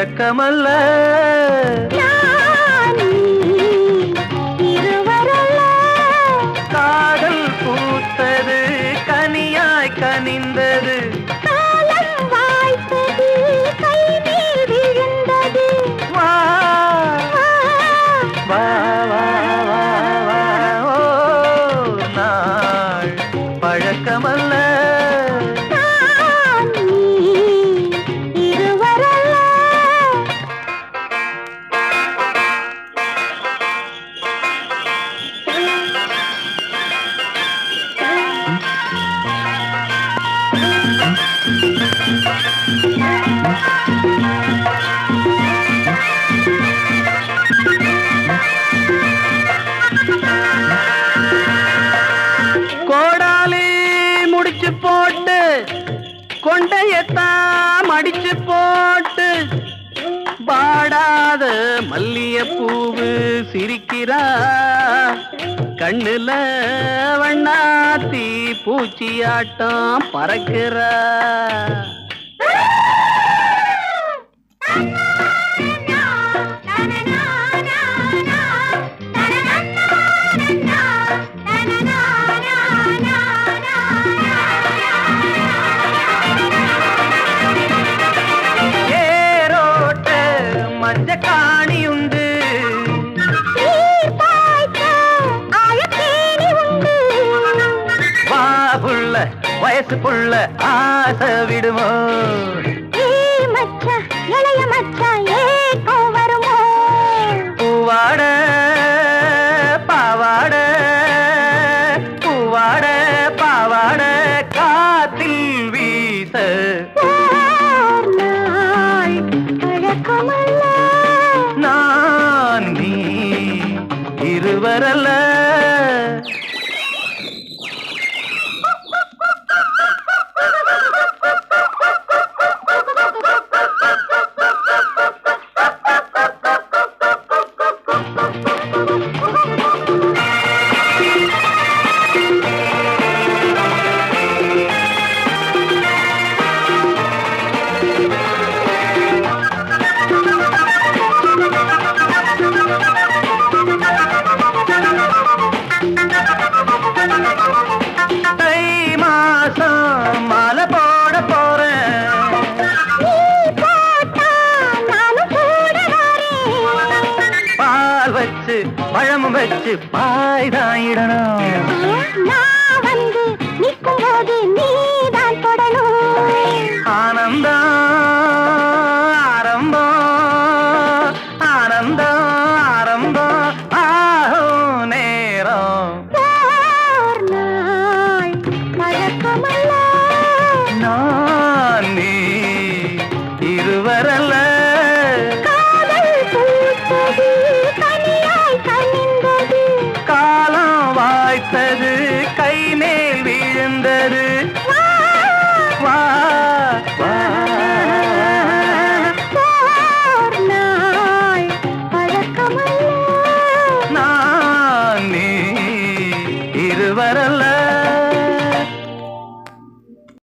வழக்கமல்ல அடிச்சு போட்டு கொண்டையத்தாம் மடிச்சு போட்டு பாடாத மல்லியப்பூவு சிரிக்கிறா. கண்ணுல வண்ணாத்தி பூச்சியாட்டம் பறக்கிறா. புள்ள ஆசை விடுமோ? பூவாட பாவாட பூவாட பாவாட காத்தில் வீச. நான் நீ இருவரல்ல. தை மாசம் மாலை போட போறேன். பால் வச்சு பழமும் வச்சு பாய் தான் இடணும்.